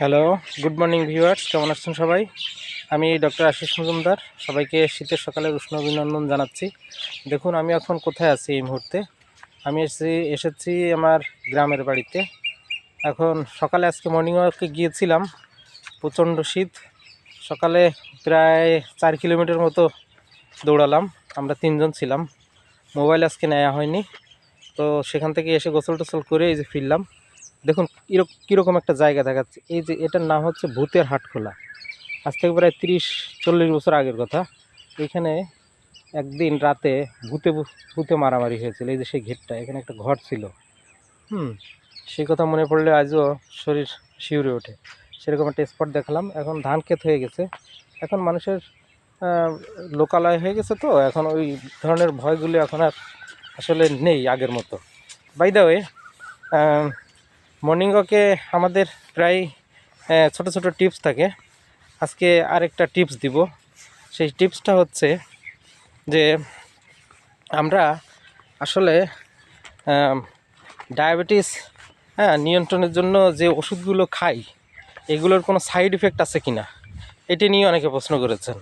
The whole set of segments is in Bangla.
হ্যালো গুড মর্নিং ভিউয়ার্স কেমন আছেন সবাই? আমি ডক্টর আশিস মজুমদার, সবাইকে শীতের সকালের উষ্ণ অভিনন্দন জানাচ্ছি। দেখুন, আমি এখন কোথায় আছি এই মুহূর্তে? আমি এসেছি এসেছি আমার গ্রামের বাড়িতে। এখন সকালে আজকে মর্নিং ওয়াকে গিয়েছিলাম, প্রচণ্ড শীত। সকালে প্রায় চার কিলোমিটার মতো দৌড়ালাম, আমরা তিনজন ছিলাম। মোবাইল আজকে নেওয়া হয়নি, তো সেখান থেকে এসে গোসল টোসল করে এই যে ফিরলাম। দেখুন কীরকম একটা জায়গা দেখাচ্ছে। এই যে এটার নাম হচ্ছে ভূতের হাটখোলা। আজ থেকে প্রায় তিরিশ, চল্লিশ বছর আগের কথা। এখানে একদিন রাতে ভূতে ভূতে মারামারি হয়েছিল। এই যে সেই ঘেরটা, এখানে একটা ঘর ছিল। হুম, সেই কথা মনে পড়লে আজও শরীর শিউরে ওঠে। সেরকম একটা স্পট দেখালাম। এখন ধান ক্ষেত হয়ে গেছে। এখন মানুষের লোকালয় হয়ে গেছে তো। এখন ওই ধরনের ভয়গুলো এখন আর আসলে নেই আগের মতো। বাই দ্য ওয়ে মর্নিং ওয়াকে আমাদের প্রায় ছোট ছোট টিপস থাকে। আজকে আরেকটা টিপস দিব। সেই টিপসটা হচ্ছে যে আমরা আসলে ডায়াবেটিস হ্যাঁ নিয়ন্ত্রণের জন্য যে ওষুধগুলো খাই, এগুলোর কোনো সাইড ইফেক্ট আছে কি না এটি নিয়ে অনেকে প্রশ্ন করেছেন।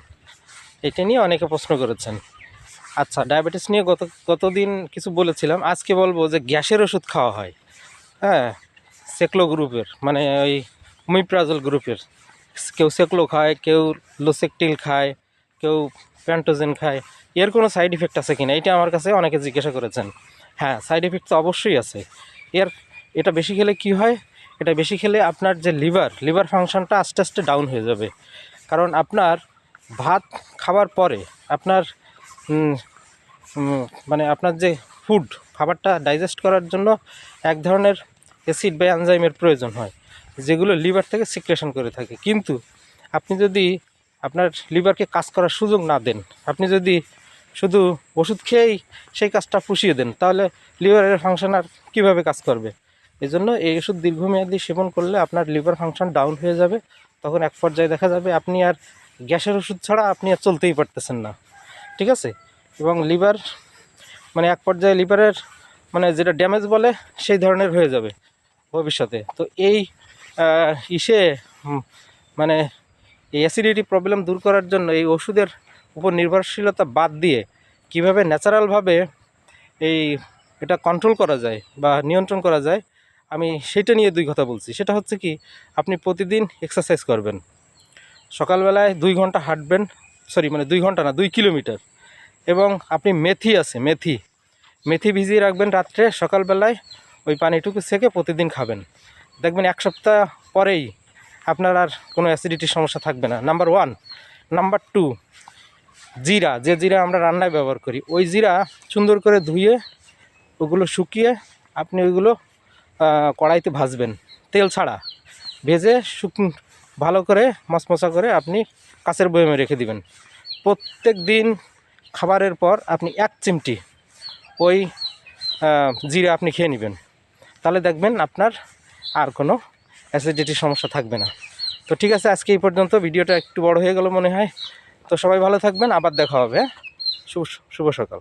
এটা নিয়ে অনেকে প্রশ্ন করেছেন। আচ্ছা ডায়াবেটিস নিয়ে গত, গতদিন কিছু বলেছিলাম। আজকে বলব যে গ্যাসের ওষুধ খাওয়া হয়। হ্যাঁ সেকলো গ্রুপের মানে ওই মিপ্রাজল গ্রুপের। কেউ সেকলো খায়, কেউ লোসেকটিল খায়, কেউ প্যান্টোজেন খায়। এর কোনো সাইড ইফেক্ট আছে কিনা? এটা আমার কাছে অনেকে জিজ্ঞাসা করেছেন। হ্যাঁ সাইড ইফেক্ট তো অবশ্যই আছে। এর, এটা বেশি খেলে কি হয়? এটা বেশি খেলে আপনার যে লিভার লিভার ফাংশনটা আস্তে আস্তে ডাউন হয়ে যাবে। কারণ আপনার ভাত খাবার পরে আপনার মানে আপনার যে ফুড খাবারটা ডাইজেস্ট করার জন্য এক ধরনের অ্যাসিড বা এনজাইমের প্রয়োজন হয়, যেগুলো লিভার থেকে সিক্রেশন করে থাকে। কিন্তু আপনি যদি আপনার লিভারকে কাজ করার সুযোগ না দেন, আপনি যদি শুধু ওষুধ খেয়েই সেই কাজটা পুষিয়ে দেন, তাহলে লিভারের ফাংশন আর কীভাবে কাজ করবে? এই জন্য এই ওষুধ দীর্ঘমেয়াদী সেবন করলে আপনার লিভার ফাংশন ডাউন হয়ে যাবে। তখন এক পর্যায়ে দেখা যাবে আপনি আর গ্যাসের ওষুধ ছাড়া আপনি আর চলতেই পারতেছেন না। ঠিক আছে? এবং লিভার মানে এক পর্যায়ে লিভারের মানে যেটা ড্যামেজ বলে, সেই ধরনের হয়ে যাবে। ভবিষ্যতে। তো এই ইসে মানে এই অ্যাসিডিটি প্রবলেম দূর করার জন্য এই ওষুধের উপর নির্ভরশীলতা বাদ দিয়ে কীভাবে ন্যাচারালভাবে এই এটা কন্ট্রোল করা যায় বা নিয়ন্ত্রণ করা যায়, আমি সেটা নিয়ে দুই কথা বলছি। সেটা হচ্ছে কি, আপনি প্রতিদিন এক্সারসাইজ করবেন। সকালবেলায় দুই ঘণ্টা হাঁটবেন সরি মানে দুই ঘণ্টা না, দুই কিলোমিটার। এবং আপনি মেথি আছে, মেথি। মেথি ভিজিয়ে রাখবেন রাত্রে, সকালবেলায় ওই পানিটুকু সেকে প্রতিদিন খাবেন। দেখবেন এক সপ্তাহ পরেই আপনার আর কোনো অ্যাসিডিটির সমস্যা থাকবে না। নাম্বার ওয়ান নাম্বার টু জিরা। যে জিরা আমরা রান্নায় ব্যবহার করি, ওই জিরা সুন্দর করে ধুয়ে ওগুলো শুকিয়ে আপনি ওইগুলো কড়াইতে ভাজবেন। তেল ছাড়া। ভেজে শুক, ভালো করে মশমশা করে আপনি কাঁচের বয়মে রেখে দিবেন। প্রত্যেক দিন খাবারের পর আপনি এক চিমটি ওই জিরা আপনি খেয়ে নেবেন। তাহলে দেখবেন আপনার আর কোনো অ্যাসিডিটির সমস্যা থাকবে না। তো ঠিক আছে, আজকে এই পর্যন্ত। ভিডিওটা একটু বড় হয়ে গেল মনে হয়। তো সবাই ভালো থাকবেন, আবার দেখা হবে হ্যাঁ? শুভ শুভ সকাল।